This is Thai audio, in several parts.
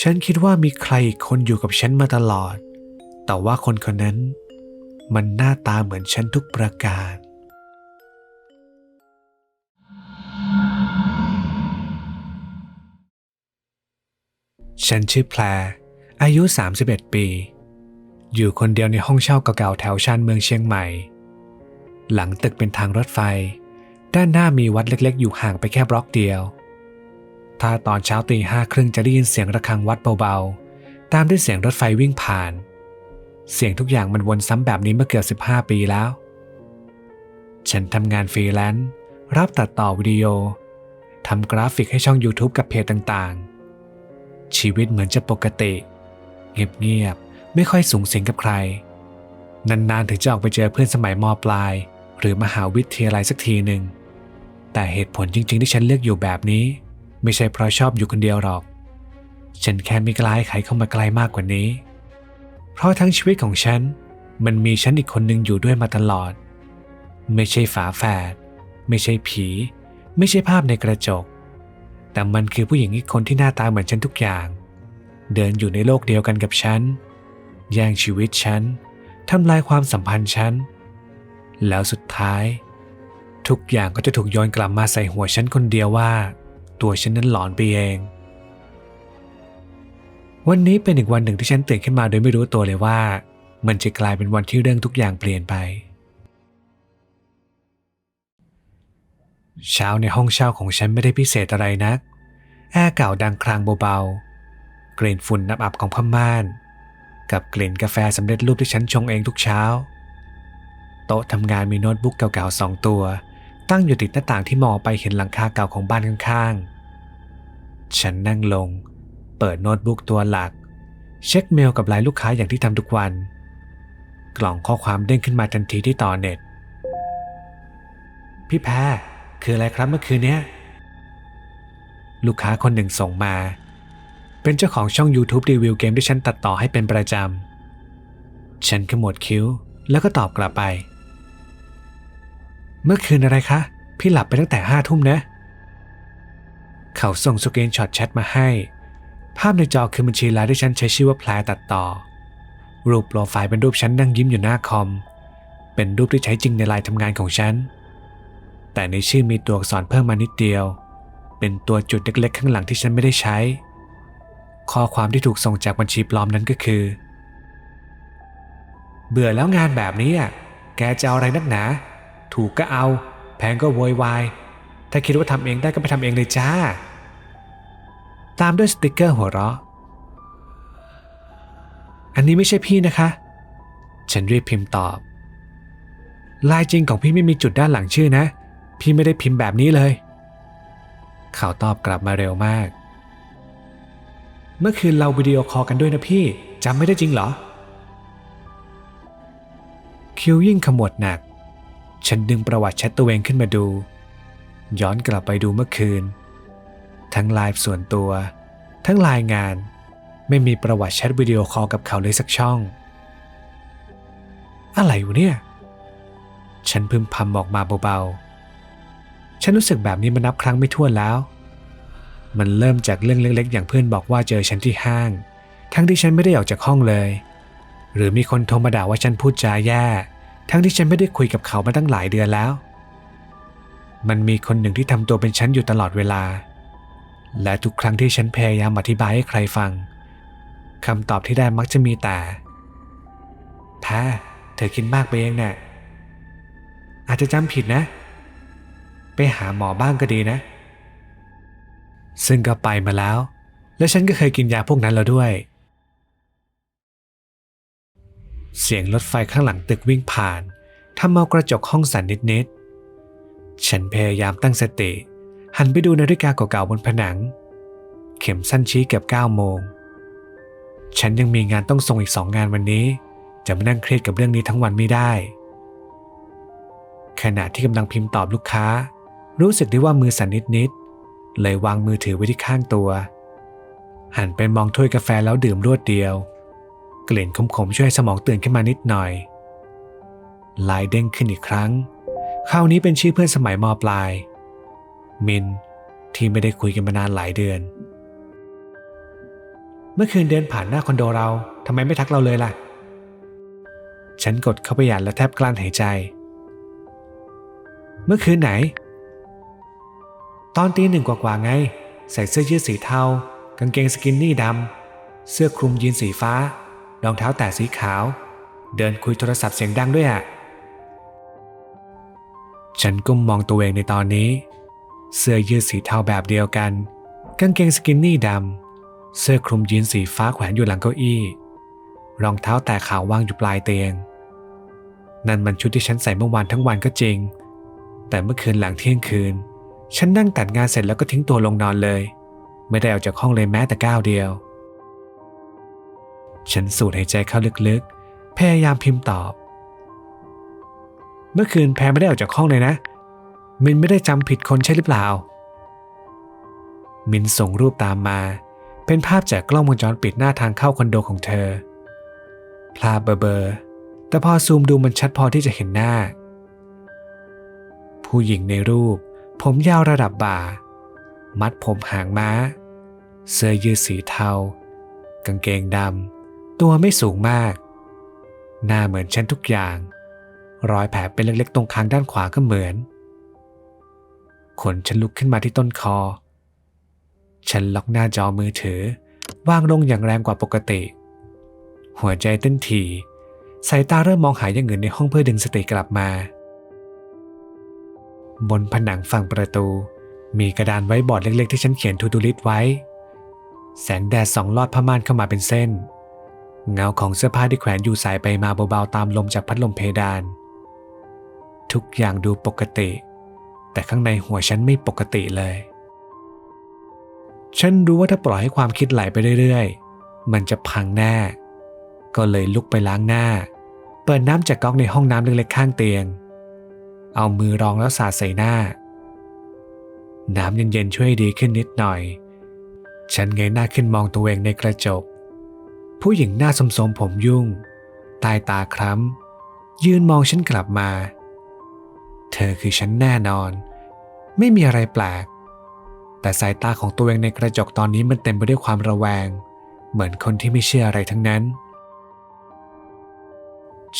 ฉันคิดว่ามีใครอีกคนอยู่กับฉันมาตลอด แต่ว่าคนคนนั้น มันหน้าตาเหมือนฉันทุกประการ ฉันชื่อแพร อายุ 31 ปี อยู่คนเดียวในห้องเช่าเก่าๆแถวชานเมืองเชียงใหม่ หลังตึกเป็นทางรถไฟ ด้านหน้ามีวัดเล็กๆ อยู่ห่างไปแค่บล็อกเดียว ถ้าตอนเช้าตีห้าครึ่งจะได้ยินเสียงระฆังวัดเบาๆ ตามด้วยเสียงรถไฟวิ่งผ่าน เสียงทุกอย่างมันวนซ้ำแบบนี้มาเกือบ 15 ปีแล้ว ฉันทำงานฟรีแลนซ์รับตัดต่อวิดีโอทำกราฟิกให้ช่อง YouTube กับเพจต่างๆ ชีวิตเหมือนจะปกติ เงียบๆ ไม่ค่อยสูงสิงกับใคร นานๆ ถึงจะออกไปเจอเพื่อนสมัยมปลาย หรือมหาวิทยาลัยสักทีหนึ่งแต่เหตุผลจริง ๆ ที่ฉันเลือกอยู่แบบนี้ ไม่ใช่เพราะชอบอยู่คนเดียวหรอก ฉันแค่ไม่กล้าให้ใครเข้ามาใกลมากกว่านี้ เพราะทั้งชีวิตของฉัน มันมีฉันอีกคนหนึ่งอยู่ด้วยมาตลอด ไม่ใช่ฝาแฝด ไม่ใช่ผี ไม่ใช่ภาพในกระจก แต่มันคือผู้หญิงอีกคนที่หน้าตาเหมือนฉันทุกอย่าง เดินอยู่ในโลกเดียวกันกับฉัน แย่งชีวิตฉัน ทำลายความสัมพันธ์ฉัน แล้วสุดท้าย ทุกอย่างก็จะถูกโยนกลับมาใส่หัวฉันคนเดียวว่า ตัวฉันนั้นหลอนไปเอง วันนี้เป็นอีกวันหนึ่งที่ฉันตื่นขึ้นมาโดยไม่รู้ตัวเลยว่า มันจะกลายเป็นวันที่เรื่องทุกอย่างเปลี่ยนไป เช้าในห้องเช่าของฉันไม่ได้พิเศษอะไรนัก แอร์เก่าดังครางเบาๆ กลิ่นฝุ่นนับอับของผ้าม่าน กับกลิ่นกาแฟสำเร็จรูปที่ฉันชงเองทุกเช้า โต๊ะทำงานมีโน้ตบุ๊กเก่าๆสองตัว ตั้งอยู่ติดหน้าต่างที่มองไปเห็นหลังคาเก่าของบ้านข้างๆ ฉันนั่งลง เปิดโน้ตบุ๊กตัวหลัก เช็คเมลกับไลน์ลูกค้าอย่างที่ทำทุกวัน กล่องข้อความเด้งขึ้นมาทันทีที่ต่อเน็ต พี่แพรคืออะไรครับเมื่อคืนเนี้ย ลูกค้าคนหนึ่งส่งมา เป็นเจ้าของช่อง YouTube รีวิวเกมที่ฉันตัดต่อให้เป็นประจำ ฉันขมวดคิ้วแล้วก็ตอบกลับไป เมื่อคืนอะไรคะ พี่หลับไปตั้งแต่ห้าทุ่มนะ เขาส่งสกรีนช็อตแชทมาให้ ภาพในจอคือบัญชีไลน์ที่ฉันใช้ชื่อว่าแพลตัดต่อ รูปโปรไฟล์เป็นรูปฉันนั่งยิ้มอยู่หน้าคอม เป็นรูปที่ใช้จริงในไลน์ทำงานของฉัน แต่ในชื่อมีตัวอักษรเพิ่มมานิดเดียว เป็นตัวจุดเล็กๆข้างหลังที่ฉันไม่ได้ใช้ ข้อความที่ถูกส่งจากบัญชีปลอมนั้นก็คือ เบื่อแล้วงานแบบนี้อะ แกจะเอาอะไรนักหนา ถูกก็เอา แพงก็โวยวาย ถ้าคิดว่าทำเองได้ก็ไปทำเองเลยจ้า ตามด้วยสติกเกอร์หัวเราะ อันนี้ไม่ใช่พี่นะคะ ฉันรีบพิมพ์ตอบ ลายจริงของพี่ไม่มีจุดด้านหลังชื่อนะ พี่ไม่ได้พิมพ์แบบนี้เลย เขาตอบกลับมาเร็วมาก เมื่อคืนเราวิดีโอคอลกันด้วยนะพี่จำไม่ได้จริงเหรอคิวยิ่งขมวดหนัก ฉันดึงประวัติแชทตัวเองขึ้นมาดู ย้อนกลับไปดูเมื่อคืน ทั้งไลฟ์ส่วนตัว ทั้งไลน์งาน ไม่มีประวัติแชทวิดีโอคอลกับเขาเลยสักช่อง อะไรวะเนี่ย ฉันพึมพำออกมาเบาๆ ฉันรู้สึกแบบนี้มานับครั้งไม่ถ้วนแล้ว มันเริ่มจากเรื่องเล็กๆ อย่างเพื่อนบอกว่าเจอฉันที่ห้าง ทั้งที่ฉันไม่ได้ออกจากห้องเลย หรือมีคนโทรมาด่าว่าฉันพูดจาแย่ ทั้งที่ฉันไม่ได้คุยกับเขามาตั้งหลายเดือนแล้ว มันมีคนหนึ่งที่ทำตัวเป็นฉันอยู่ตลอดเวลา และทุกครั้งที่ฉันพยายามอธิบายให้ใครฟังคำตอบที่ได้มักจะมีแต่แพ้เธอคิดมากไปเองเนี่ยอาจจะจำผิดนะ ไปหาหมอบ้างก็ดีนะ ซึ่งก็ไปมาแล้ว และฉันก็เคยกินยาพวกนั้นแล้วด้วย เสียงรถไฟข้างหลังตึกวิ่งผ่านทำเอากระจกห้องสั่นนิดๆ ฉันพยายามตั้งสติ หันไปดูนาฬิกาเก่าๆบนผนัง เข็มสั้นชี้เกือบ9โมง ฉันยังมีงานต้องส่งอีกสองงานวันนี้ จะมานั่งเครียดกับเรื่องนี้ทั้งวันไม่ได้ ขณะที่กำลังพิมพ์ตอบลูกค้า รู้สึกได้ว่ามือสั่นนิดๆ เลยวางมือถือไว้ที่ข้างตัว หันไปมองถ้วยกาแฟแล้วดื่มรวดเดียว กลิ่นขมๆช่วยให้สมองตื่นขึ้นมานิดหน่อยลน์เด้งขึ้นอีกครั้ง คราวนี้เป็นชื่อเพื่อนสมัยมปลาย มินที่ไม่ได้คุยกันมานานหลายเดือน เมื่อคืนเดินผ่านหน้าคอนโดเราทำไมไม่ทักเราเลยล่ะ ฉันกดเข้าไปอ่านและแทบกลั้นหายใจ เมื่อคืนไหน ตอนตีหนึ่งกว่าๆไง ใส่เสื้อยืดสีเทากางเกงสกินนี่ดำเสื้อคลุมยีนสีฟ้า รองเท้าแตะสีขาว เดินคุยโทรศัพท์เสียงดังด้วยอะ ฉันก้มมองตัวเองในตอนนี้ เสื้อยืดสีเทาแบบเดียวกัน กางเกงสกินนี่ดำ เสื้อคลุมยีนสีฟ้าแขวนอยู่หลังเก้าอี้ รองเท้าแตะขาววางอยู่ปลายเตียง นั่นมันชุดที่ฉันใส่เมื่อวานทั้งวันก็จริง แต่เมื่อคืนหลังเที่ยงคืน ฉันนั่งตัดงานเสร็จแล้วก็ทิ้งตัวลงนอนเลย ไม่ได้ออกจากห้องเลยแม้แต่ก้าวเดียว ฉันสูดหายใจเข้าลึกๆ พยายามพิมพ์ตอบ เมื่อคืนแพรไม่ได้ออกจากห้องเลยนะ มินไม่ได้จำผิดคนใช่หรือเปล่า มินส่งรูปตามมา เป็นภาพจากกล้องวงจรปิดหน้าทางเข้าคอนโดของเธอภาพเบลอๆแต่พอซูมดูมันชัดพอที่จะเห็นหน้า ผู้หญิงในรูป ผมยาวระดับบ่า มัดผมหางม้า เสื้อยืดสีเทา กางเกงดำ ตัวไม่สูงมาก หน้าเหมือนฉันทุกอย่าง รอยแผลเป็นเล็กๆ ตรงคางด้านขวาก็เหมือน ขนฉันลุกขึ้นมาที่ต้นคอ ฉันล็อกหน้าจอมือถือ วางลงอย่างแรงกว่าปกติ หัวใจเต้นถี่ สายตาเริ่มมองหาอย่างอื่นในห้องเพื่อดึงสติกลับมา บนผนังฝั่งประตู มีกระดานไว้บอร์ดเล็กๆ ที่ฉันเขียนทูดูลิสไว้ แสงแดดส่องลอดผ้าม่านเข้ามาเป็นเส้น เงาของเสื้อผ้าที่แขวนอยู่สายไปมาเบาๆตามลมจากพัดลมเพดาน ทุกอย่างดูปกติ แต่ข้างในหัวฉันไม่ปกติเลย ฉันรู้ว่าถ้าปล่อยให้ความคิดไหลไปเรื่อยๆ มันจะพังแน่ ก็เลยลุกไปล้างหน้า เปิดน้ำจากก๊อกในห้องน้ำเล็กๆข้างเตียง เอามือรองแล้วสาดใส่หน้า น้ำเย็นๆช่วยดีขึ้นนิดหน่อย ฉันเงยหน้าขึ้นมองตัวเองในกระจก ผู้หญิงหน้าสมๆผมยุ่ง ตายตาคล้ำ ยืนมองฉันกลับมา เธอคือฉันแน่นอน ไม่มีอะไรแปลก แต่สายตาของตัวเองในกระจกตอนนี้มันเต็มไปด้วยความระแวง เหมือนคนที่ไม่เชื่ออะไรทั้งนั้น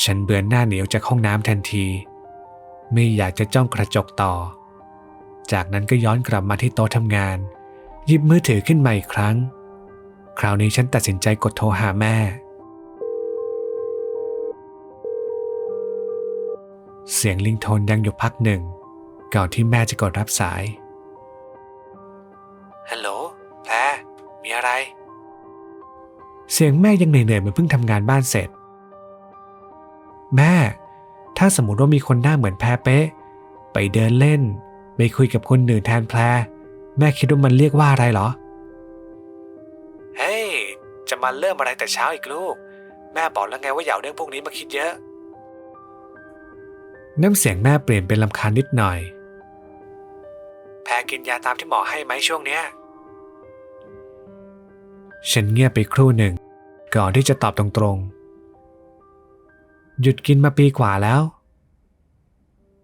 ฉันเบือนหน้าเหนียวจากห้องน้ำทันที ไม่อยากจะจ้องกระจกต่อ จากนั้นก็ย้อนกลับมาที่โต๊ะทำงาน หยิบมือถือขึ้นมาอีกครั้ง คราวนี้ฉันตัดสินใจกดโทรหาแม่ เสียงลิงโทนดังอยู่พักหนึ่ง ก่อนที่แม่จะกดรับสาย ฮัลโหลแพรมีอะไร เสียงแม่ยังเหนื่อยๆเหมือนเพิ่งทำงานบ้านเสร็จ แม่ ถ้าสมมติว่ามีคนหน้าเหมือนแพรเป๊ะ ไปเดินเล่นไปคุยกับคนอื่นแทนแพร แม่คิดว่ามันเรียกว่าอะไรเหรอ เฮ้ย จะมาเริ่มอะไรแต่เช้าอีกลูก แม่บอกแล้วไงว่าอย่าเอาเรื่องพวกนี้มาคิดเยอะ น้ำเสียงแม่เปลี่ยนเป็นลำคาญนิดหน่อย แพรกินยาตามที่หมอให้ไหมช่วงเนี้ย ฉันเงียบไปครู่หนึ่ง ก่อนที่จะตอบตรงๆ หยุดกินมาปีกว่าแล้ว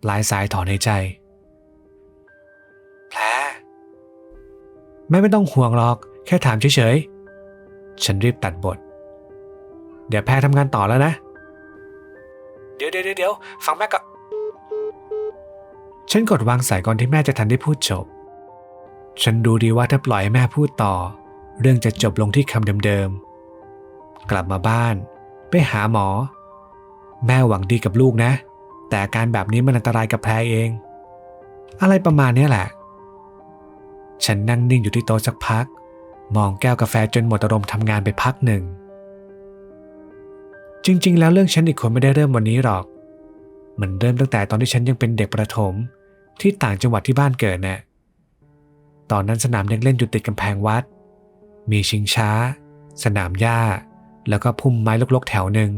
ปลายสายถอนหายใจ แพร แม่ไม่ต้องห่วงหรอก แค่ถามเฉยๆ ฉันรีบตัดบท เดี๋ยวแพรทำงานต่อแล้วนะ เดี๋ยวเดี๋ยวเดี๋ยวฟังแม่ก็ฉันกดวางสายก่อนที่แม่จะทันได้พูดจบ ฉันดูดีว่าถ้าปล่อยให้แม่พูดต่อ เรื่องจะจบลงที่คำเดิมๆ กลับมาบ้าน ไปหาหมอ แม่หวังดีกับลูกนะ แต่อาการแบบนี้มันอันตรายกับแพรเอง อะไรประมาณเนี้ยแหละ ฉันนั่งนิ่งอยู่ที่โต๊ะสักพัก มองแก้วกาแฟจนหมดอารมณ์ทำงานไปพักหนึ่ง จริง ๆ แล้วเรื่องฉันอีกคนไม่ได้เริ่มวันนี้หรอก มันเริ่มตั้งแต่ตอนที่ฉันยังเป็นเด็กประถม ที่ต่างจังหวัดที่บ้านเกิดน่ะตอนนั้นสนามเด็กเล่นอยู่ติดกำแพงวัด มีชิงช้า สนามหญ้า แล้วก็พุ่มไม้ลกๆ แถวหนึ่ง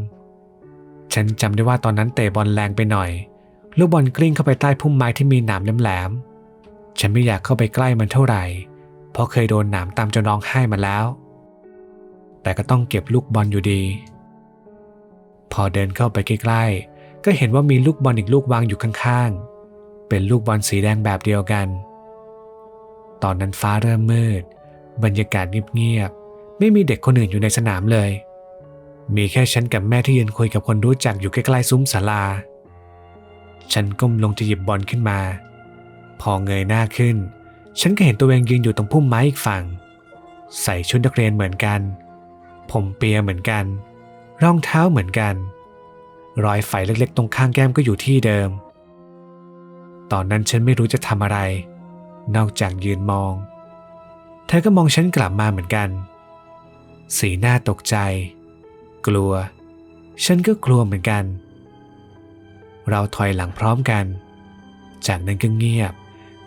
ฉันจำได้ว่าตอนนั้นเตะบอลแรงไปหน่อย ลูกบอลกลิ้งเข้าไปใต้พุ่มไม้ที่มีหนามแหลมๆ ฉันไม่อยากเข้าไปใกล้มันเท่าไหร่ เพราะเคยโดนหนามตามจนร้องไห้มาแล้ว แต่ก็ต้องเก็บลูกบอลอยู่ดี พอเดินเข้าไปใกล้ๆ ก็เห็นว่ามีลูกบอลอีกลูกวางอยู่ข้างๆ เป็นลูกบอลสีแดงแบบเดียวกัน ตอนนั้นฟ้าเริ่มมืด บรรยากาศเงียบๆ ไม่มีเด็กคนอื่นอยู่ในสนามเลย มีแค่ฉันกับแม่ที่ยืนคุยกับคนรู้จักอยู่ใกล้ๆซุ้มศาลา ฉันก้มลงจะหยิบบอลขึ้นมา พอเงยหน้าขึ้น ฉันก็เห็นตัวเองยืนอยู่ตรงพุ่มไม้อีกฝั่ง ใส่ชุดนักเรียนเหมือนกัน ผมเปียเหมือนกัน รองเท้าเหมือนกัน รอยไฝเล็กๆ ตรงข้างแก้มก็อยู่ที่เดิม ตอนนั้นฉันไม่รู้จะทำอะไร นอกจากยืนมอง เธอก็มองฉันกลับมาเหมือนกัน สีหน้าตกใจ กลัว ฉันก็กลัวเหมือนกัน เราถอยหลังพร้อมกัน จากนั้นก็เงียบ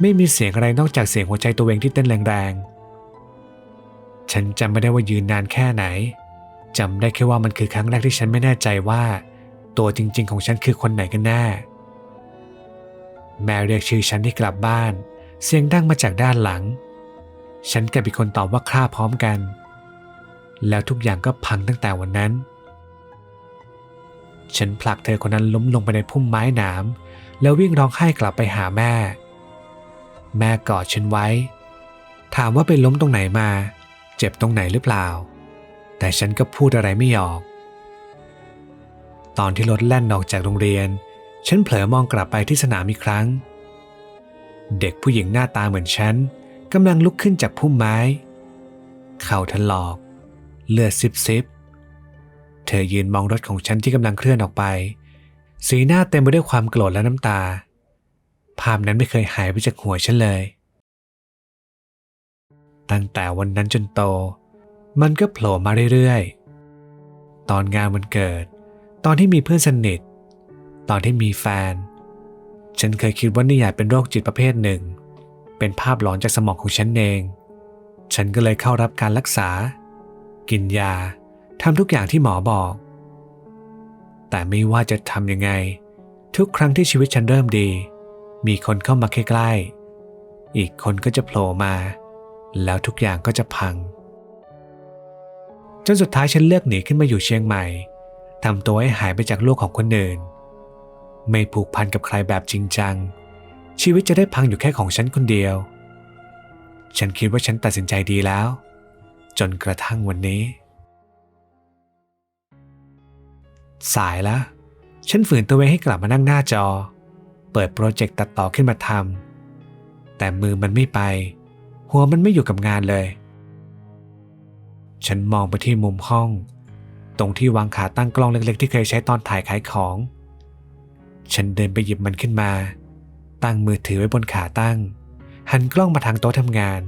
ไม่มีเสียงอะไรนอกจากเสียงหัวใจตัวเองที่เต้นแรงๆ ฉันจำไม่ได้ว่ายืนนานแค่ไหนจำได้แค่ว่ามันคือครั้งแรกที่ฉันไม่แน่ใจว่า ตัวจริง ๆ ของฉันคือคนไหนกันแน่ แม่เรียกชื่อฉันที่กลับบ้าน เสียงดังมาจากด้านหลัง ฉันกับอีกคนตอบว่าคร่าพร้อมกัน แล้วทุกอย่างก็พังตั้งแต่วันนั้น ฉันผลักเธอคนนั้นล้มลงไปในพุ่มไม้หนาม แล้ววิ่งร้องไห้กลับไปหาแม่ แม่กอดฉันไว้ ถามว่าไปล้มตรงไหนมา เจ็บตรงไหนหรือเปล่า แต่ฉันก็พูดอะไรไม่ออก ตอนที่รถแล่นออกจากโรงเรียน ฉันเผลอมองกลับไปที่สนามอีกครั้ง เด็กผู้หญิงหน้าตาเหมือนฉันกำลังลุกขึ้นจากพุ่มไม้ เข่าถลอก เลือดซิบซิบเธอยืนมองรถของฉันที่กำลังเคลื่อนออกไป สีหน้าเต็มไปด้วยความโกรธและน้ำตา ภาพนั้นไม่เคยหายไปจากหัวฉันเลย ตั้งแต่วันนั้นจนโต มันก็โผล่มาเรื่อยๆ ตอนงานวันเกิด ตอนที่มีเพื่อนสนิท ตอนที่มีแฟน ฉันเคยคิดว่านี่อาจเป็นโรคจิตประเภทหนึ่ง เป็นภาพหลอนจากสมองของฉันเอง ฉันก็เลยเข้ารับการรักษา กินยาทำทุกอย่างที่หมอบอก แต่ไม่ว่าจะทำยังไง ทุกครั้งที่ชีวิตฉันเริ่มดี มีคนเข้ามาใกล้ๆ อีกคนก็จะโผล่มา แล้วทุกอย่างก็จะพัง จนสุดท้ายฉันเลือกหนีขึ้นมาอยู่เชียงใหม่ทำตัวให้หายไปจากโลกของคนอื่น ไม่ผูกพันกับใครแบบจริงจัง ชีวิตจะได้พังอยู่แค่ของฉันคนเดียว ฉันคิดว่าฉันตัดสินใจดีแล้ว จนกระทั่งวันนี้ สายแล้ว ฉันฝืนตัวเองให้กลับมานั่งหน้าจอ เปิดโปรเจกต์ตัดต่อขึ้นมาทำแต่มือมันไม่ไป หัวมันไม่อยู่กับงานเลย ฉันมองไปที่มุมห้อง ตรงที่วางขาตั้งกล้องเล็กๆ ที่เคยใช้ตอนถ่ายขายของ ฉันเดินไปหยิบมันขึ้นมา ตั้งมือถือไว้บนขาตั้ง หันกล้องมาทางโต๊ะทำงาน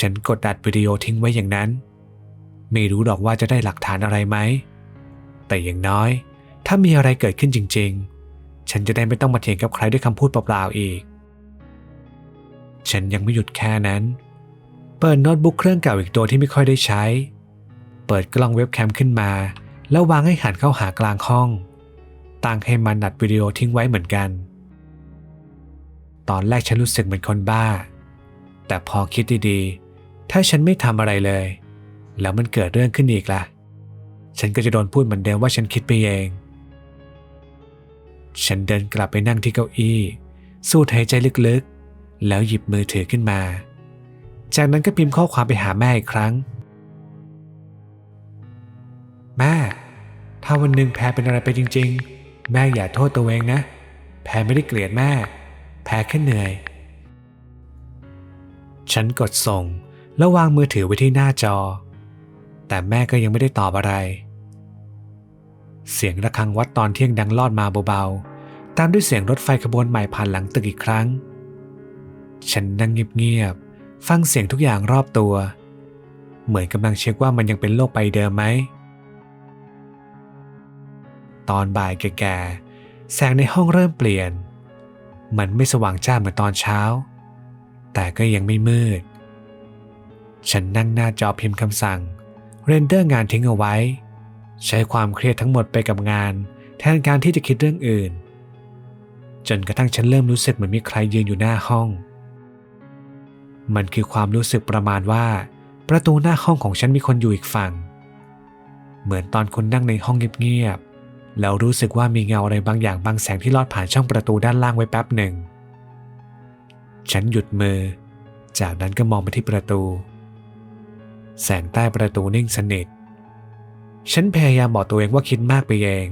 ฉันกดอัดวิดีโอทิ้งไว้อย่างนั้น ไม่รู้หรอกว่าจะได้หลักฐานอะไรไหมแต่อย่างน้อย ถ้ามีอะไรเกิดขึ้นจริง ๆ ฉันจะได้ไม่ต้องมาเถียงกับใครด้วยคำพูดเปล่าๆอีก ฉันยังไม่หยุดแค่นั้น เปิดโน้ตบุ๊กเครื่องเก่าอีกตัวที่ไม่ค่อยได้ใช้ เปิดกล้องเว็บแคมขึ้นมา แล้ววางให้หันเข้าหากลางห้อง ตั้งให้มันอัดวิดีโอทิ้งไว้เหมือนกัน ตอนแรกฉันรู้สึกเหมือนคนบ้า แต่พอคิดดีๆ ถ้าฉันไม่ทำอะไรเลย แล้วมันเกิดเรื่องขึ้นอีกล่ะ ฉันก็จะโดนพูดเหมือนเดิมว่าฉันคิดไปเอง ฉันเดินกลับไปนั่งที่เก้าอี้สูดหายใจลึกๆ แล้วหยิบมือถือขึ้นมา จากนั้นก็พิมพ์ข้อความไปหาแม่อีกครั้ง แม่ ถ้าวันหนึ่งแพรเป็นอะไรไปจริง ๆ แม่อย่าโทษตัวเองนะ แพรไม่ได้เกลียดแม่ แพรแค่เหนื่อย ฉันกดส่งแล้ววางมือถือไว้ที่หน้าจอ แต่แม่ก็ยังไม่ได้ตอบอะไร เสียงระฆังวัดตอนเที่ยงดังลอดมาเบาๆ ตามด้วยเสียงรถไฟขบวนใหม่ผ่านหลังตึกอีกครั้ง ฉันนั่งเงียบๆ ฟังเสียงทุกอย่างรอบตัว เหมือนกำลังเช็คว่ามันยังเป็นโลกใบเดิมไหม ตอนบ่ายแก่ๆ แสงในห้องเริ่มเปลี่ยน มันไม่สว่างจ้าเหมือนตอนเช้า แต่ก็ยังไม่มืด ฉันนั่งหน้าจอพิมพ์คำสั่ง เรนเดอร์งานทิ้งเอาไว้ ใช้ความเครียดทั้งหมดไปกับงาน แทนการที่จะคิดเรื่องอื่น จนกระทั่งฉันเริ่มรู้สึกเหมือนมีใครยืนอยู่หน้าห้อง มันคือความรู้สึกประมาณว่า ประตูหน้าห้องของฉันมีคนอยู่อีกฝั่ง เหมือนตอนคุณนั่งในห้องเงียบๆแล้วรู้สึกว่ามีเงาอะไรบางอย่างบางแสงที่ลอดผ่านช่องประตูด้านล่างไว้แป๊บหนึ่ง ฉันหยุดมือ จากนั้นก็มองไปที่ประตู แสงใต้ประตูนิ่งสนิท ฉันพยายามบอกตัวเองว่าคิดมากไปเอง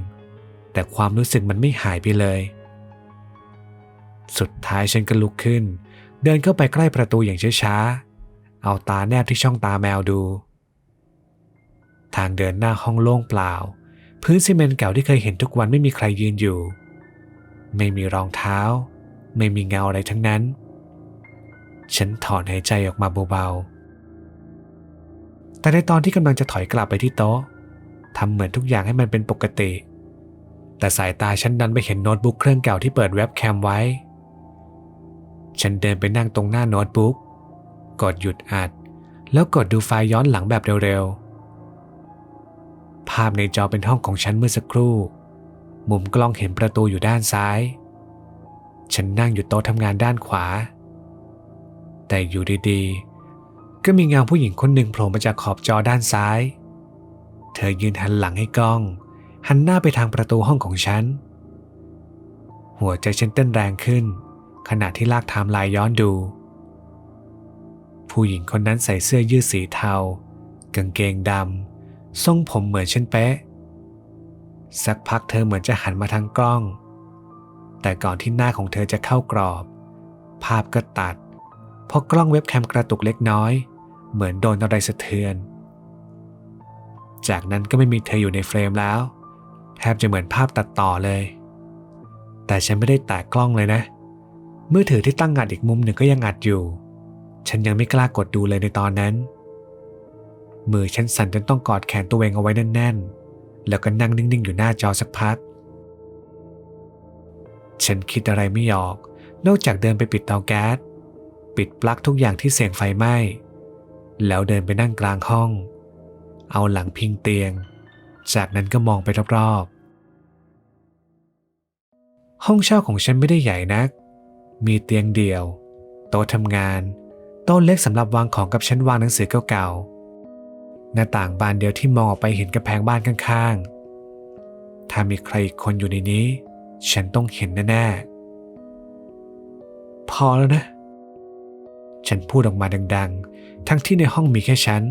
แต่ความรู้สึกมันไม่หายไปเลย สุดท้ายฉันก็ลุกขึ้น เดินเข้าไปใกล้ประตูอย่างช้าๆ เอาตาแนบที่ช่องตาแมวดู ทางเดินหน้าห้องโล่งเปล่า พื้นซีเมนต์เก่าที่เคยเห็นทุกวันไม่มีใครยืนอยู่ ไม่มีรองเท้า ไม่มีเงาอะไรทั้งนั้น ฉันถอนหายใจออกมาเบาๆ แต่ในตอนที่กำลังจะถอยกลับไปที่โต๊ะ ทำเหมือนทุกอย่างให้มันเป็นปกติ แต่สายตาฉันดันไปเห็นโน้ตบุ๊กเครื่องเก่าที่เปิดเว็บแคมไว้ ฉันเดินไปนั่งตรงหน้าโน้ตบุ๊ก กดหยุดอัด แล้วกดดูไฟล์ย้อนหลังแบบเร็วๆ ภาพในจอเป็นห้องของฉันเมื่อสักครู่ มุมกล้องเห็นประตูอยู่ด้านซ้าย ฉันนั่งอยู่โต๊ะทำงานด้านขวา แต่อยู่ดีๆ ก็มีเงาผู้หญิงคนหนึ่งโผล่มาจากขอบจอด้านซ้ายเเธอยืนหันหลังให้กล้อง หันหน้าไปทางประตูห้องของฉัน หัวใจฉันเต้นแรงขึ้น ขณะที่ลากไทม์ไลน์ย้อนดู ผู้หญิงคนนั้นใส่เสื้อยืดสีเทากางเกงดำทรงผมเหมือนฉันเป๊ะ สักพักเธอเหมือนจะหันมาทางกล้อง แต่ก่อนที่หน้าของเธอจะเข้ากรอบ ภาพก็ตัด เพราะกล้องเว็บแคมกระตุกเล็กน้อย เหมือนโดนอะไรสะเทือน จากนั้นก็ไม่มีเธออยู่ในเฟรมแล้ว แทบจะเหมือนภาพตัดต่อเลย แต่ฉันไม่ได้แตะกล้องเลยนะมือถือที่ตั้งอัดอีกมุมหนึ่งก็ยังอัดอยู่ ฉันยังไม่กล้ากดดูเลยในตอนนั้น มือฉันสั่นจนต้องกอดแขนตัวเองเอาไว้แน่นๆ แล้วก็นั่งนิ่งๆ อยู่หน้าจอสักพัก ฉันคิดอะไรไม่ออก นอกจากเดินไปปิดเตาแก๊ส ปิดปลั๊กทุกอย่างที่เสี่ยงไฟไหม้ แล้วเดินไปนั่งกลางห้อง เอาหลังพิงเตียง จากนั้นก็มองไปรอบๆ ห้องเช่าของฉันไม่ได้ใหญ่นัก มีเตียงเดี่ยว โต๊ะทำงาน โต๊ะเล็กสำหรับวางของกับชั้นวางหนังสือเก่าๆ หน้าต่างบานเดียวที่มองออกไปเห็นกระแพงบ้านข้างๆ ถ้ามีใครอีกคนอยู่ในนี้ ฉันต้องเห็นแน่ๆ พอแล้วนะ ฉันพูดออกมาดัง ๆ ทั้งที่ในห้องมีแค่ฉัน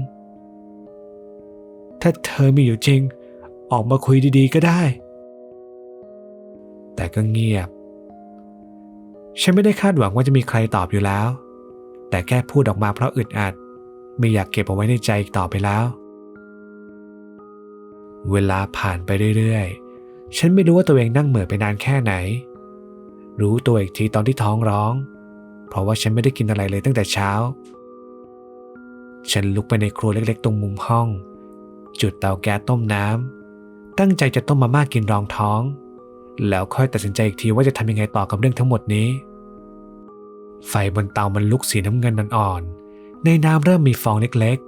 ถ้าเธอมีอยู่จริง ออกมาคุยดีๆก็ได้ แต่ก็เงียบ ฉันไม่ได้คาดหวังว่าจะมีใครตอบอยู่แล้ว แต่แค่พูดออกมาเพราะอึดอัด ไม่อยากเก็บเอาไว้ในใจอีกต่อไปแล้ว เวลาผ่านไปเรื่อยๆ ฉันไม่รู้ว่าตัวเองนั่งเหม่อไปนานแค่ไหน รู้ตัวอีกทีตอนที่ท้องร้อง เพราะว่าฉันไม่ได้กินอะไรเลยตั้งแต่เช้า ฉันลุกไปในครัวเล็กๆ ตรงมุมห้อง จุดเตาแก๊สต้มน้ำตั้งใจจะต้มมาม่ากินรองท้อง แล้วค่อยตัดสินใจอีกทีว่าจะทำยังไงต่อกับเรื่องทั้งหมดนี้ ไฟบนเตามันลุกสีน้ำเงินอ่อนๆในน้ำเริ่มมีฟองเล็ก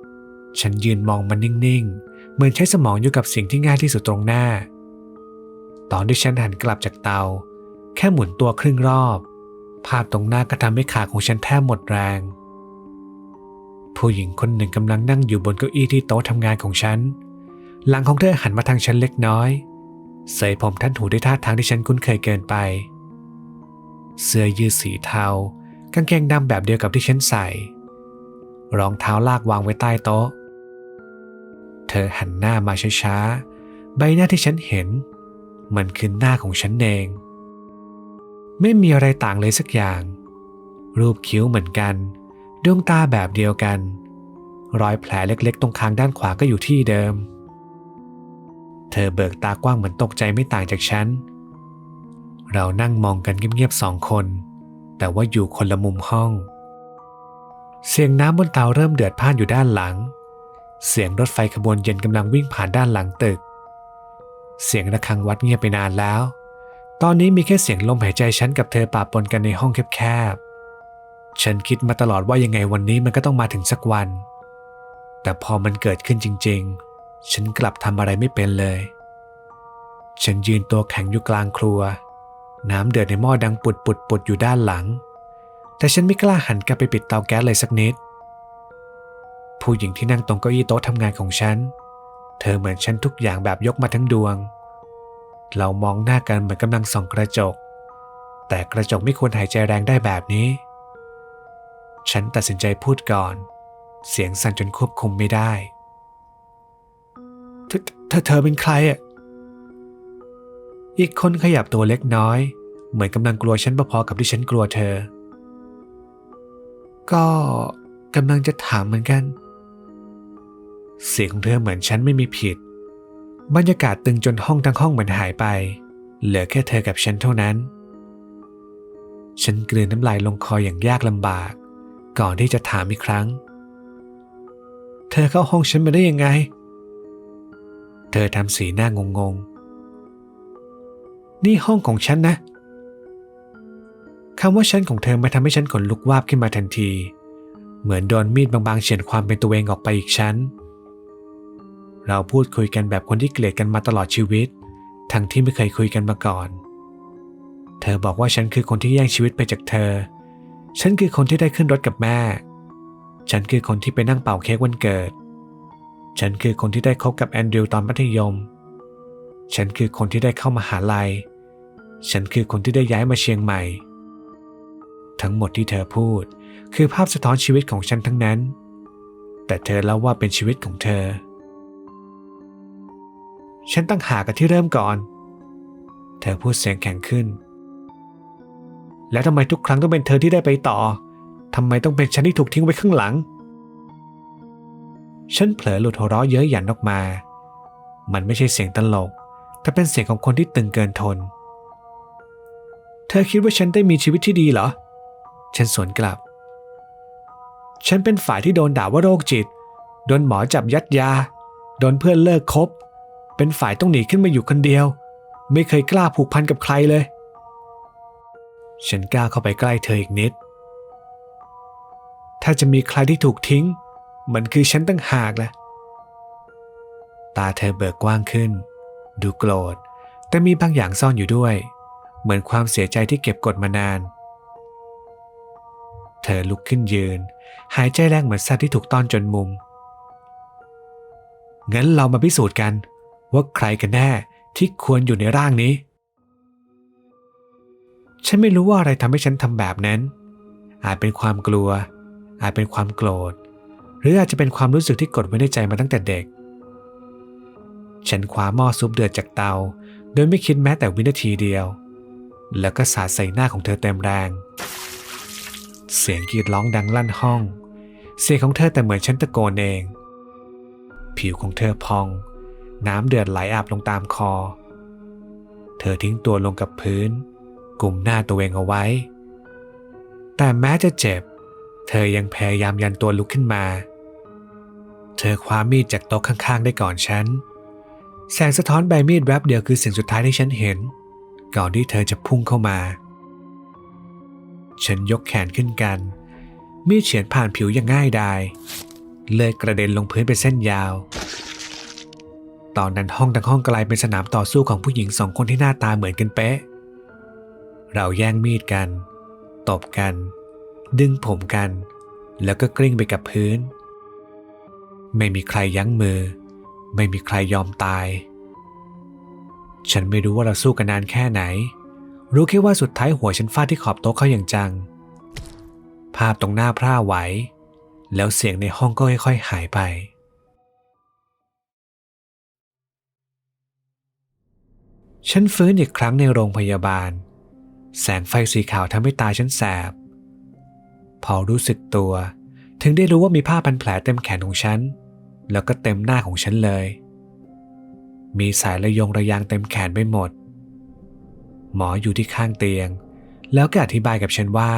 ๆ ฉันยืนมองมันนิ่งๆ เหมือนใช้สมองอยู่กับสิ่งที่ง่ายที่สุดตรงหน้า ตอนที่ฉันหันกลับจากเตา แค่หมุนตัวครึ่งรอบ ภาพตรงหน้าก็ทำให้ขาของฉันแทบหมดแรง ผู้หญิงคนหนึ่งกำลังนั่งอยู่บนเก้าอี้ที่โต๊ะทำงานของฉัน หลังของเธอหันมาทางฉันเล็กน้อยเสยผมท่านหูด้วยท่าทางที่ฉันคุ้นเคยเกินไป เสื้อยืดสีเทากางเกงดำแบบเดียวกับที่ฉันใส่ รองเท้าลากวางไว้ใต้โต๊ะ เธอหันหน้ามาช้าๆ ใบหน้าที่ฉันเห็น มันคือหน้าของฉันเอง ไม่มีอะไรต่างเลยสักอย่าง รูปคิ้วเหมือนกัน ดวงตาแบบเดียวกัน รอยแผลเล็กๆ ตรงคางด้านขวาก็อยู่ที่เดิม เธอเบิกตากว้างเหมือนตกใจไม่ต่างจากฉัน เรานั่งมองกันเงียบๆสองคน แต่ว่าอยู่คนละมุมห้อง เสียงน้ำบนเตาเริ่มเดือดพ่านอยู่ด้านหลัง เสียงรถไฟขบวนเย็นกำลังวิ่งผ่านด้านหลังตึก เสียงระฆังวัดเงียบไปนานแล้ว ตอนนี้มีแค่เสียงลมหายใจฉันกับเธอปะปนกันในห้องแคบๆ ฉันคิดมาตลอดว่ายังไงวันนี้มันก็ต้องมาถึงสักวัน แต่พอมันเกิดขึ้นจริง ๆ ฉันกลับทำอะไรไม่เป็นเลย ฉันยืนตัวแข็งอยู่กลางครัว น้ำเดือดในหม้อดังปุดปุดปุดอยู่ด้านหลัง แต่ฉันไม่กล้าหันกลับไปปิดเตาแก๊สเลยสักนิด ผู้หญิงที่นั่งตรงเก้าอี้โต๊ะทำงานของฉัน เธอเหมือนฉันทุกอย่างแบบยกมาทั้งดวง เรามองหน้ากันเหมือนกำลังส่องกระจก แต่กระจกไม่ควรหายใจแรงได้แบบนี้ ฉันตัดสินใจพูดก่อน เสียงสั่นจนควบคุมไม่ได้เธอเธอเธอเป็นใครอะ อีกคนขยับตัวเล็กน้อย เหมือนกำลังกลัวฉันพอๆกับที่ฉันกลัวเธอ ก็กำลังจะถามเหมือนกัน เสียงของเธอเหมือนฉันไม่มีผิด บรรยากาศตึงจนห้องทั้งห้องเหมือนหายไป เหลือแค่เธอกับฉันเท่านั้น ฉันกลืนน้ำลายลงคออย่างยากลำบาก ก่อนที่จะถามอีกครั้ง เธอเข้าห้องฉันมาได้ยังไง เธอทำสีหน้างงงๆ นี่ห้องของฉันนะคำว่าฉันของเธอมาทำให้ฉันขนลุกวาบขึ้นมาทันที เหมือนโดนมีดบางๆเฉือนความเป็นตัวเองออกไปอีกชั้น เราพูดคุยกันแบบคนที่เกลียดกันมาตลอดชีวิต ทั้งที่ไม่เคยคุยกันมาก่อน เธอบอกว่าฉันคือคนที่แย่งชีวิตไปจากเธอ ฉันคือคนที่ได้ขึ้นรถกับแม่ ฉันคือคนที่ไปนั่งเป่าเค้กวันเกิด ฉันคือคนที่ได้คบกับแอนดริวตอนมัธยม ฉันคือคนที่ได้เข้ามาหาลัย ฉันคือคนที่ได้ย้ายมาเชียงใหม่ ทั้งหมดที่เธอพูดคือภาพสะท้อนชีวิตของฉันทั้งนั้น แต่เธอเล่าว่าเป็นชีวิตของเธอ ฉันตั้งหากับที่เริ่มก่อน เธอพูดเสียงแข็งขึ้น แล้วทำไมทุกครั้งต้องเป็นเธอที่ได้ไปต่อทำไมต้องเป็นฉันที่ถูกทิ้งไว้ข้างหลัง ฉันเผลอหลุดหัวเราะเย้ยหยันออกมา มันไม่ใช่เสียงตลก แต่เป็นเสียงของคนที่ตึงเกินทน เธอคิดว่าฉันได้มีชีวิตที่ดีเหรอ ฉันสวนกลับ ฉันเป็นฝ่ายที่โดนด่าว่าโรคจิต โดนหมอจับยัดยา โดนเพื่อนเลิกคบ เป็นฝ่ายต้องหนีขึ้นมาอยู่คนเดียว ไม่เคยกล้าผูกพันกับใครเลย ฉันกล้าเข้าไปใกล้เธออีกนิด ถ้าจะมีใครที่ถูกทิ้ง มันคือฉันตั้งหากแหละ ตาเธอเบิกกว้างขึ้น ดูโกรธ แต่มีบางอย่างซ่อนอยู่ด้วย เหมือนความเสียใจที่เก็บกดมานาน เธอลุกขึ้นยืน หายใจแรงเหมือนสัตว์ที่ถูกต้อนจนมุม งั้นเรามาพิสูจน์กันว่าใครกันแน่ที่ควรอยู่ในร่างนี้ ฉันไม่รู้ว่าอะไรทำให้ฉันทำแบบนั้น อาจเป็นความกลัว อาจเป็นความโกรธ หรืออาจจะเป็นความรู้สึกที่กดไว้ในใจมาตั้งแต่เด็ก ฉันคว้าหม้อซุปเดือดจากเตา โดยไม่คิดแม้แต่วินาทีเดียว แล้วก็สาดใส่หน้าของเธอเต็มแรง เสียงกรีดร้องดังลั่นห้อง เสียงของเธอแต่เหมือนฉันตะโกนเอง ผิวของเธอพอง น้ำเดือดไหลอาบลงตามคอ เธอทิ้งตัวลงกับพื้น กลุ่มหน้าตัวเองเอาไว้ แต่แม้จะเจ็บ เธอยังพยายามยันตัวลุกขึ้นมา เธอคว้ามีดจากโต๊ะข้างๆ ได้ก่อนฉัน แสงสะท้อนใบมีดแวบเดียวคือสิ่งสุดท้ายที่ฉันเห็น ก่อนที่เธอจะพุ่งเข้ามา ฉันยกแขนขึ้นกัน มีดเฉือนผ่านผิวอย่างง่ายดายเลยกระเด็นลงพื้นเป็นเส้นยาว ตอนนั้นห้องทั้งห้องกลายเป็นสนามต่อสู้ของผู้หญิงสองคนที่หน้าตาเหมือนกันเป๊ะ เราแย่งมีดกัน ตบกัน ดึงผมกัน แล้วก็กลิ้งไปกับพื้น ไม่มีใครยั้งมือ ไม่มีใครยอมตาย ฉันไม่รู้ว่าเราสู้กันนานแค่ไหน รู้แค่ว่าสุดท้ายหัวฉันฟาดที่ขอบโต๊ะเขาอย่างจัง ภาพตรงหน้าพร่าไหว แล้วเสียงในห้องก็ค่อยๆหายไปฉันฟื้นอีกครั้งในโรงพยาบาล แสงไฟสีขาวทำให้ตาฉันแสบ พอรู้สึกตัว ถึงได้รู้ว่ามีผ้าพันแผลเต็มแขนของฉัน แล้วก็เต็มหน้าของฉันเลย มีสายระยงระยางเต็มแขนไปหมด หมออยู่ที่ข้างเตียง แล้วก็อธิบายกับฉันว่า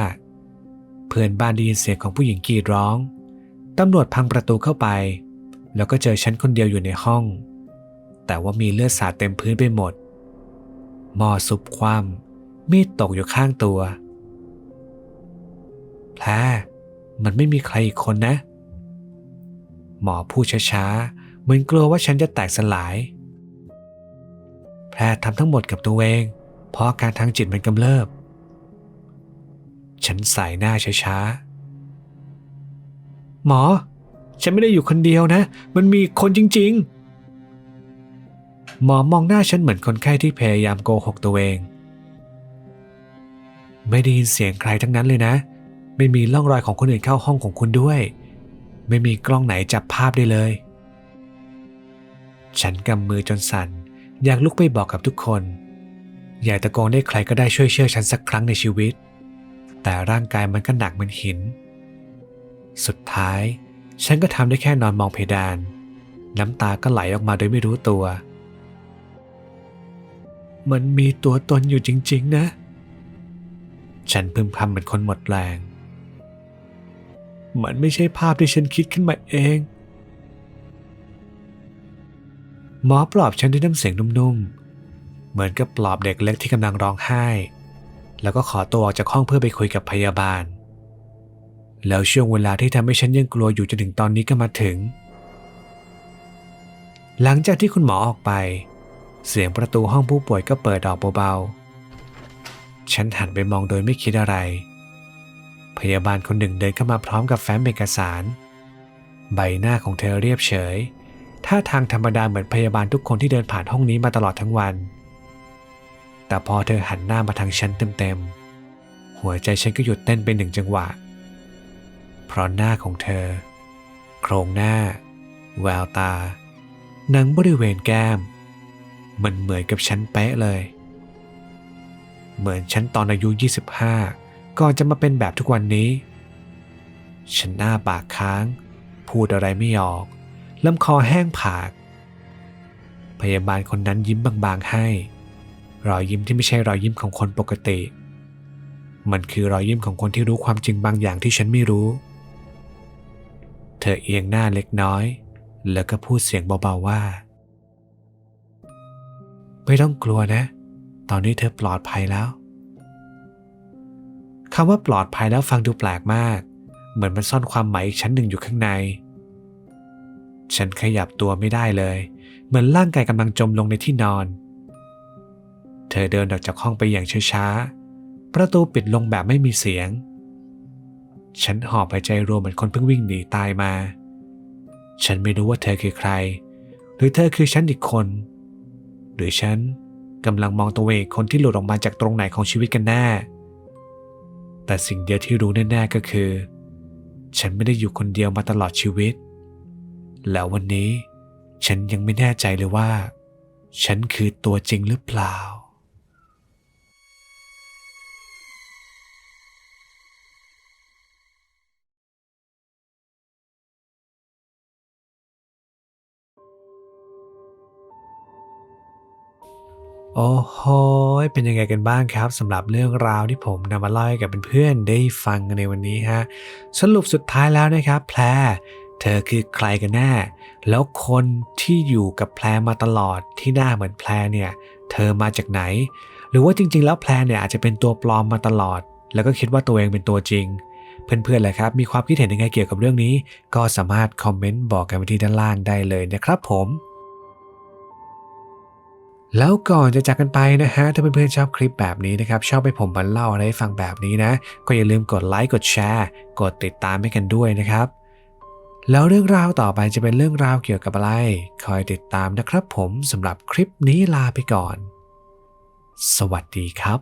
เพื่อนบ้านได้ยินเสียงของผู้หญิงกรีดร้องตำรวจพังประตูเข้าไป แล้วก็เจอฉันคนเดียวอยู่ในห้อง แต่ว่ามีเลือดสาดเต็มพื้นไปหมดหม้อซุปคว่ำ มีดตกอยู่ข้างตัว แพรมันไม่มีใครอีกคนนะ หมอพูดช้าๆ เหมือนกลัวว่าฉันจะแตกสลาย แพรทำทั้งหมดกับตัวเอง เพราะการทางจิตมันกำเริบ ฉันสายหน้าช้าๆ หมอ ฉันไม่ได้อยู่คนเดียวนะ มันมีคนจริง ๆ หมอมองหน้าฉันเหมือนคนไข้ที่พยายามโกหกตัวเอง ไม่ได้ยินเสียงใครทั้งนั้นเลยนะ ไม่มีร่องรอยของคนอื่นเข้าห้องของคุณด้วย ไม่มีกล้องไหนจับภาพได้เลย ฉันกำมือจนสั่น อยากลุกไปบอกกับทุกคน อยากตะโกนให้ใครก็ได้ช่วยเชื่อฉันสักครั้งในชีวิต แต่ร่างกายมันก็หนักเหมือนหิน สุดท้าย ฉันก็ทำได้แค่นอนมองเพดาน น้ำตาก็ไหลออกมาโดยไม่รู้ตัว มันมีตัวตนอยู่จริง ๆ นะ ฉันพึมพำเหมือนคนหมดแรง มันไม่ใช่ภาพที่ฉันคิดขึ้นมาเอง หมอปลอบฉันด้วยน้ำเสียงนุ่มๆ เหมือนกับปลอบเด็กเล็กที่กำลังร้องไห้ แล้วก็ขอตัวออกจากห้องเพื่อไปคุยกับพยาบาล แล้วช่วงเวลาที่ทำให้ฉันยังกลัวอยู่จนถึงตอนนี้ก็มาถึง หลังจากที่คุณหมอออกไป เสียงประตูห้องผู้ป่วยก็เปิดออกเบาๆ ฉันหันไปมองโดยไม่คิดอะไร พยาบาลคนหนึ่งเดินเข้ามาพร้อมกับแฟ้มเอกสาร ใบหน้าของเธอเรียบเฉย ท่าทางธรรมดาเหมือนพยาบาลทุกคนที่เดินผ่านห้องนี้มาตลอดทั้งวัน แต่พอเธอหันหน้ามาทางฉันเต็มๆ หัวใจฉันก็หยุดเต้นไปหนึ่งจังหวะ เพราะหน้าของเธอ โครงหน้า แววตา หนังบริเวณแก้ม มันเหมือนกับฉันเป๊ะเลย เหมือนฉันตอนอายุ 25 ก่อนจะมาเป็นแบบทุกวันนี้ ฉันหน้าปากค้าง พูดอะไรไม่ออกลำคอแห้งผาก พยาบาลคนนั้นยิ้มบางๆให้ รอยยิ้มที่ไม่ใช่รอยยิ้มของคนปกติ มันคือรอยยิ้มของคนที่รู้ความจริงบางอย่างที่ฉันไม่รู้ เธอเอียงหน้าเล็กน้อย แล้วก็พูดเสียงเบาๆว่า ไม่ต้องกลัวนะ ตอนนี้เธอปลอดภัยแล้วคำว่าปลอดภัยแล้วฟังดูแปลกมาก เหมือนมันซ่อนความหมายอีกชั้นหนึ่งอยู่ข้างใน ฉันขยับตัวไม่ได้เลย เหมือนร่างกายกำลังจมลงในที่นอน เธอเดินออกจากห้องไปอย่างช้าๆ ประตูปิดลงแบบไม่มีเสียง ฉันหอบหายใจรวมเหมือนคนเพิ่งวิ่งหนีตายมา ฉันไม่รู้ว่าเธอคือใคร หรือเธอคือฉันอีกคน หรือฉัน กำลังมองตัวเองคนที่หลุดออกมาจากตรงไหนของชีวิตกันแน่ แต่สิ่งเดียวที่รู้แน่ๆก็คือ ฉันไม่ได้อยู่คนเดียวมาตลอดชีวิต แล้ววันนี้ ฉันยังไม่แน่ใจเลยว่า ฉันคือตัวจริงหรือเปล่า โอ้โห เป็นยังไงกันบ้างครับสำหรับเรื่องราวที่ผมนำมาเล่าให้กับเพื่อนๆได้ฟังในวันนี้ฮะ สรุปสุดท้ายแล้วนะครับ แพรเธอคือใครกันแน่ แล้วคนที่อยู่กับแพรมาตลอดที่หน้าเหมือนแพรเนี่ย เธอมาจากไหน หรือว่าจริง ๆ แล้วแพรเนี่ยอาจจะเป็นตัวปลอมมาตลอด แล้วก็คิดว่าตัวเองเป็นตัวจริง เพื่อนๆเลยครับ มีความคิดเห็นยังไงเกี่ยวกับเรื่องนี้ ก็สามารถคอมเมนต์บอกกันไว้ที่ด้านล่างได้เลยนะครับผม แล้วก่อนจะจากกันไปนะฮะ ถ้าเพื่อนๆชอบคลิปแบบนี้นะครับ ชอบให้ผมมาเล่าอะไรให้ฟังแบบนี้นะ ก็อย่าลืมกดไลค์กดแชร์ กดติดตามให้กันด้วยนะครับ แล้วเรื่องราวต่อไปจะเป็นเรื่องราวเกี่ยวกับอะไร คอยติดตามนะครับผมสำหรับคลิปนี้ลาไปก่อน สวัสดีครับ